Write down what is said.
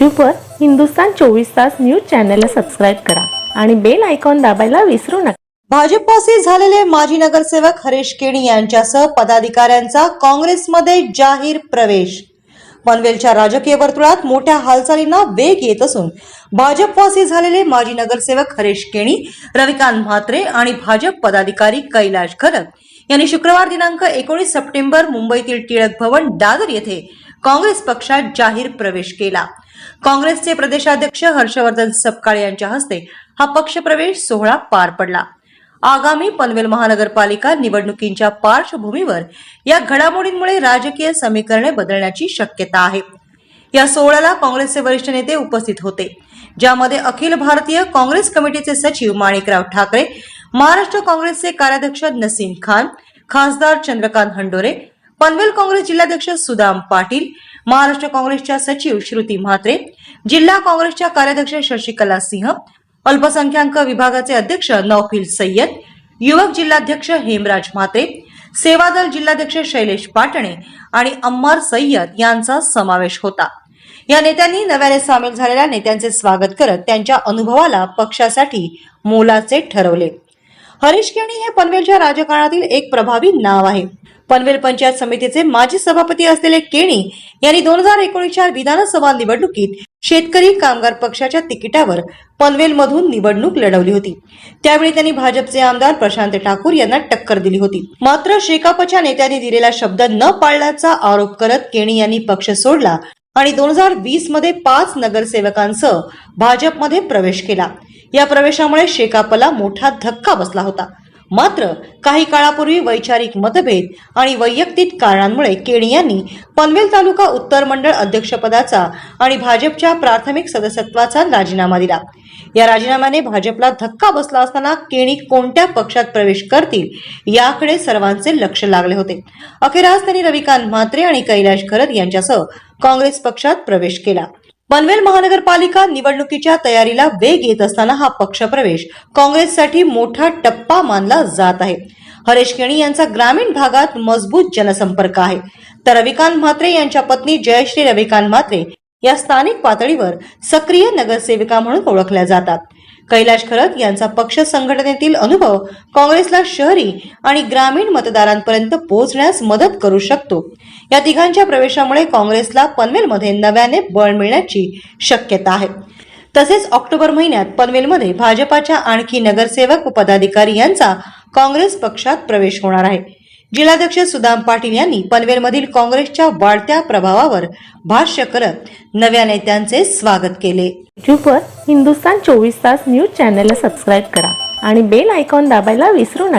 यूट्यूबवर हिंदुस्तान चोवीस तास न्यूज चॅनलला सबस्क्राईब करा आणि बेल आयकॉन दाबायला विसरू नका. भाजपाचे झालेले माजी नगरसेवक हरीश केणी यांच्यासह पदाधिकाऱ्यांचा काँग्रेसमध्ये जाहीर प्रवेश. पनवेलच्या राजकीय वर्तुळात मोठ्या हालचालींना वेग येत असून भाजपवासी झालेले माजी नगरसेवक हरेश केणी रविकांत म्हात्रे आणि भाजप पदाधिकारी कैलाश खरग यांनी शुक्रवार दिनांक एकोणीस सप्टेंबर मुंबईतील टिळक भवन दादर येथे काँग्रेस पक्षात जाहीर प्रवेश केला. काँग्रेसचे प्रदेशाध्यक्ष हर्षवर्धन सपकाळे यांच्या हस्ते हा पक्षप्रवेश सोहळा पार पडला. आगामी पनवेल महानगरपालिका निवडणुकींच्या पार्श्वभूमीवर या घडामोडींमुळे राजकीय समीकरणे बदलण्याची शक्यता आहे. या सोहळ्याला काँग्रेसचे वरिष्ठ नेते उपस्थित होते ज्यामध्ये अखिल भारतीय काँग्रेस कमिटीचे सचिव माणिकराव ठाकरे महाराष्ट्र काँग्रेसचे कार्याध्यक्ष नसीम खान खासदार चंद्रकांत हंडोरे पनवेल काँग्रेस जिल्हाध्यक्ष सुदाम पाटील महाराष्ट्र काँग्रेसच्या सचिव श्रुती म्हात्रे जिल्हा काँग्रेसच्या कार्याध्यक्ष शशिकला सिंह अल्पसंख्याक विभागाचे अध्यक्ष नौफिल सय्यद युवक जिल्हाध्यक्ष हेमराज म्हात्रे सेवादल जिल्हाध्यक्ष शैलेश पाटणे आणि अम्मार सय्यद यांचा समावेश होता. या नेत्यांनी नव्याने सामील झालेल्या नेत्यांचे स्वागत करत त्यांच्या अनुभवाला पक्षासाठी मोलाचे ठरवले. हरीश केणी हे पनवेलच्या राजकारणातील एक प्रभावी नाव आहे. पनवेल पंचायत समितीचे माजी सभापती असलेले केणी यांनी दोन हजार एकोणीसच्या विधानसभा निवडणुकीत शेतकरी कामगार पक्षाच्या तिकिटावर पनवेलमधून निवडणूक लढवली होती. त्यावेळी त्यांनी भाजपचे आमदार प्रशांत ठाकूर यांना टक्कर दिली होती. मात्र शेकापच्या नेत्यांनी दिलेला शब्द न पाळल्याचा आरोप करत केणी यांनी पक्ष सोडला आणि दोन हजार वीसमध्ये पाच नगरसेवकांसह भाजपमध्ये प्रवेश केला. या प्रवेशामुळे शेकापला मोठा धक्का बसला होता. मात्र काही काळापूर्वी वैचारिक मतभेद आणि वैयक्तिक कारणांमुळे केणी यांनी पनवेल तालुका उत्तर मंडळ अध्यक्षपदाचा आणि भाजपच्या प्राथमिक सदस्यत्वाचा राजीनामा दिला. या राजीनाम्याने भाजपला धक्का बसला असताना केणी कोणत्या पक्षात प्रवेश करतील याकडे सर्वांचे लक्ष लागले होते. अखेर आज त्यांनी रविकांत म्हात्रे आणि कैलाश खरद यांच्यासह काँग्रेस पक्षात प्रवेश केला. पनवेल महानगरपालिका निवडणुकीच्या तयारीला वेग येत असताना हा पक्षप्रवेश काँग्रेससाठी मोठा टप्पा मानला जात आहे. हरेश केणी यांचा ग्रामीण भागात मजबूत जनसंपर्क आहे. तर रविकांत म्हात्रे यांच्या पत्नी जयश्री रविकांत म्हात्रे या स्थानिक पातळीवर सक्रिय नगरसेविका म्हणून ओळखल्या जातात. कैलाश खरत यांचा पक्ष संघटनेतील अनुभव काँग्रेसला शहरी आणि ग्रामीण मतदारांपर्यंत पोहोचण्यास मदत करू शकतो. या तिघांच्या प्रवेशामुळे काँग्रेसला पनवेलमध्ये नव्याने बळ मिळण्याची शक्यता आहे. तसेच ऑक्टोबर महिन्यात पनवेलमध्ये भाजपाच्या आणखी नगरसेवक व पदाधिकारी यांचा काँग्रेस पक्षात प्रवेश होणार आहे. जिल्हाध्यक्ष सुदाम पाटील यांनी पनवेलमधील काँग्रेसच्या वाढत्या प्रभावावर भाष्य करत नव्या नेत्यांचे स्वागत केले. युट्यूबवर हिंदुस्तान चोवीस तास न्यूज चॅनलला सबस्क्राईब करा आणि बेल आयकॉन दाबायला विसरू नका.